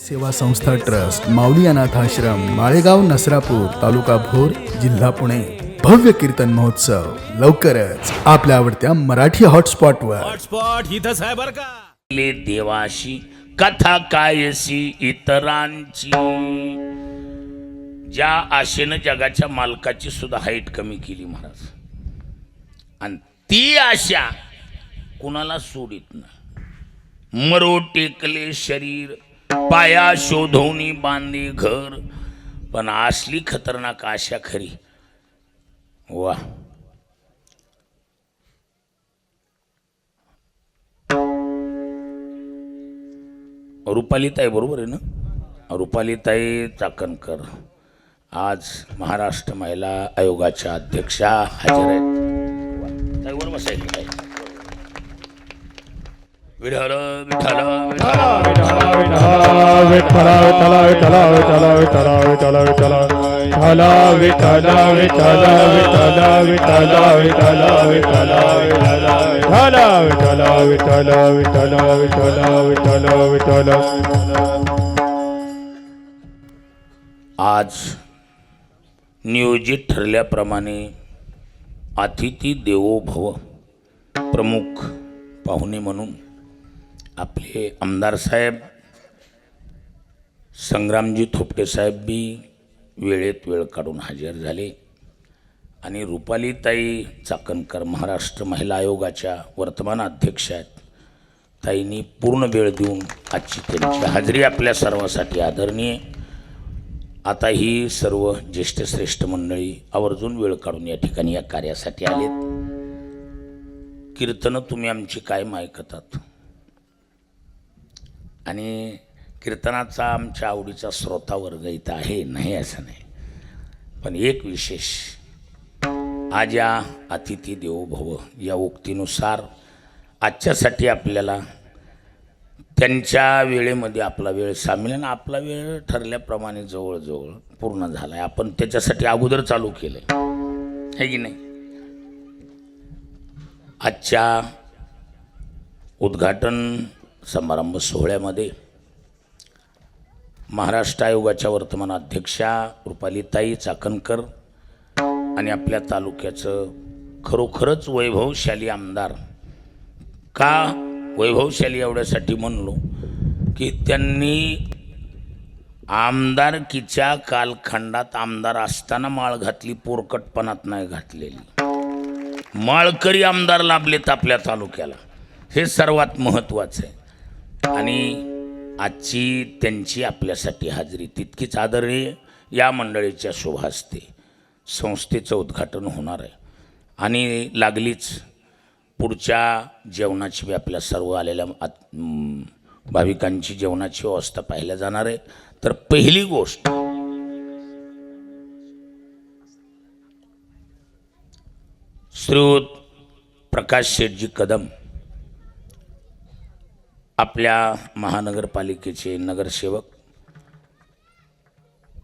सेवा संस्था ट्रस्ट माऊली अनाथ आश्रम माळेगाव नसरापूर तालुका भोर जिल्हा पुणे. भव्य कीर्तन महोत्सव लवकरच आपल्या आवडत्या मराठी हॉटस्पॉटवर. हॉटस्पॉट इथंच आहे बरं का. ले देवाशी कथा कायसी इतरांची. ज्या आशेनं जगाच्या मालकाची सुद्धा हाईट कमी केली महाराज. आणि ती आशा कुणाला सोडित नाही. मरो टेकले शरीर पाया शोधवणी बांधे घर. पण असली खतरनाक आशा खरी. वा. रुपालीताई बरोबर आहे ना? रुपालीताई चाकणकर. आज महाराष्ट्र महिला आयोगाच्या अध्यक्षा हजर आहेत. विठ्ठल विठ्ठल विठ्ठल आज नियोजित ठरल्याप्रमाणे अतिथी देवो भव प्रमुख पाहुणे म्हणून आपले आमदार साहेब संग्रामजी थोपटे साहेब बी वेळेत वेळ काढून हजर झाले. आणि रुपालीताई चाकणकर महाराष्ट्र महिला आयोगाच्या वर्तमान अध्यक्ष आहेत. ताईंनी पूर्ण वेळ देऊन आजची त्यांची हजेरी आपल्या सर्वांसाठी आदरणीय. आता ही सर्व ज्येष्ठ श्रेष्ठ मंडळी आवर्जून वेळ काढून या ठिकाणी या कार्यासाठी आलेत. कीर्तनं तुम्ही आमची कायम ऐकतात. आणि कीर्तनाचा आमच्या आवडीचा श्रोता वर्ग इथं आहे नाही असं नाही. पण एक विशेष आज या अतिथी देवो भव या उक्तीनुसार आजच्यासाठी आपल्याला त्यांच्या वेळेमध्ये आपला वेळ सामील आहे आणि आपला वेळ ठरल्याप्रमाणे जवळजवळ पूर्ण झाला आहे आपण त्याच्यासाठी अगोदर चालू केलं आहे की नाही? आजच्या उद्घाटन समारंभ सोहळ्यामध्ये महाराष्ट्र आयोगाच्या वर्तमान अध्यक्षा रुपालीताई चाकणकर आणि आपल्या तालुक्याचं खरोखरच वैभवशाली आमदार का वैभवशाली एवढ्यासाठी म्हणलो की त्यांनी आमदारकीच्या कालखंडात आमदार असताना माळ घातली पोरकटपणात नाही घातलेली. माळकरी आमदार लाभलेत आपल्या तालुक्याला. हे सर्वात महत्त्वाचं आहे. आणि आजची त्यांची आपल्यासाठी हाजरी तितकीच आदरणीय या मंडळीच्या शुभास्ते संस्थेचं उद्घाटन होणार आहे. आणि लागलीच पुढच्या जेवणाची बी आपल्या सर्व आलेल्या आत- भाविकांची जेवणाची व्यवस्था पाहिल्या जाणार आहे. तर पहिली गोष्ट श्रीयुत प्रकाश शेठजी कदम आपल्या महानगरपालिकेचे नगरसेवक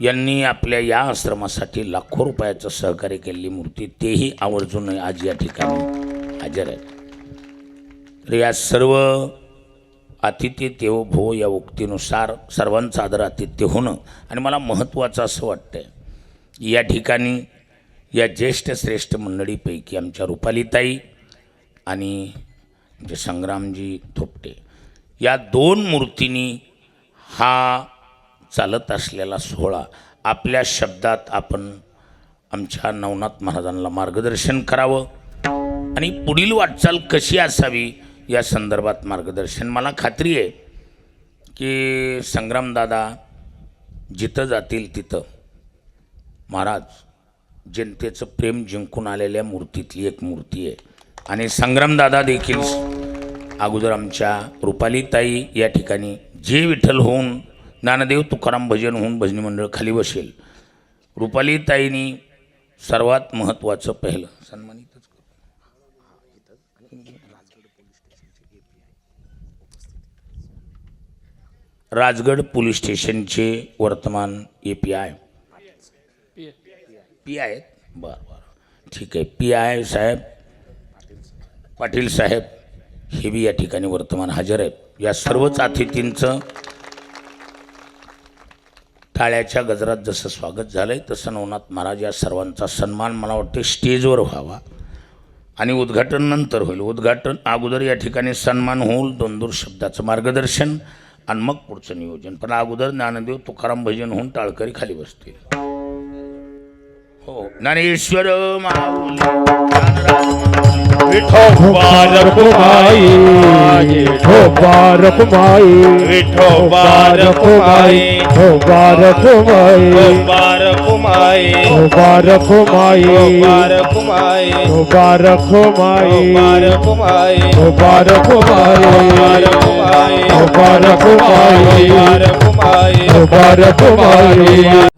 यांनी आपल्या या आश्रमासाठी लाखो रुपयाचं सहकार्य केलेली मूर्ती तेही आवर्जून आज या ठिकाणी हजर आहेत. तर या सर्व अतिथी तेव भो या उक्तीनुसार सर्वांचं आदर आतिथ्य होणं आणि मला महत्त्वाचं असं वाटतं या ठिकाणी या ज्येष्ठ श्रेष्ठ मंडळीपैकी आमच्या रुपालीताई आणि म्हणजे संग्रामजी थोपटे. या दोन मूर्तींनी हा चालत असलेला सोहळा आपल्या शब्दात आपण आमच्या नवनाथ महाराजांना मार्गदर्शन करावं आणि पुढील वाटचाल कशी असावी या संदर्भात मार्गदर्शन. मला खात्री आहे की संग्रामदादा जिथं जातील तिथं महाराज जनतेचं प्रेम जिंकून आलेल्या मूर्तीतली एक मूर्ती आहे. आणि संग्रामदादा देखील अगोदर आमच्या रुपालीताई या ठिकाणी जे विठ्ठल होऊन ज्ञानदेव तुकाराम भजन होऊन भजनी मंडळ खाली बसेल. रुपालीताईनी सर्वात महत्त्वाचं पहिलं सन्मानितच राजगड पोलीस स्टेशनचे वर्तमान A P I P I बरं बरं. ठीक आहे. पी आय साहेब. पाटील साहेब. हे बी या ठिकाणी वर्तमान हजर आहेत. या सर्वच अतिथींचं टाळ्याच्या गजरात जसं स्वागत झालं आहे तसं नवनाथ महाराज या सर्वांचा सन्मान मला वाटते स्टेजवर व्हावा. आणि उद्घाटन नंतर होईल. उद्घाटन अगोदर या ठिकाणी सन्मान होईल दोन दूर शब्दाचं मार्गदर्शन आणि मग पुढचं नियोजन. पण अगोदर ज्ञानदेव तुकाराम भजन होऊन टाळकरी खाली बसतील. ನನ್ನ ಈಶ್ವರ ವಿಠೋ ಬಾರಪು ಮಾಯಿ ವಿಠೋ ಬಾರಪು ಮಾಯಿ ವಿಠೋ ಬಾರಪು ಮಾಯಿ ವಿಠೋ ಬಾರಪು ಮಾಯಿ ಬಾರಪು ಮಾಯಿ ಬಾರಪು ಮಾಯಿ ಬಾರಪು ಮಾಯಿ ಬಾರಪು ಮಾಯಿ ಬಾರಪು ಮಾಯಿ ಬಾರಪು ಮಾಯಿ ಬಾರಪು ಮಾಯಿ ಬಾರಪು ಮಾಯಿ ಬಾರಪು ಮಾಯಿ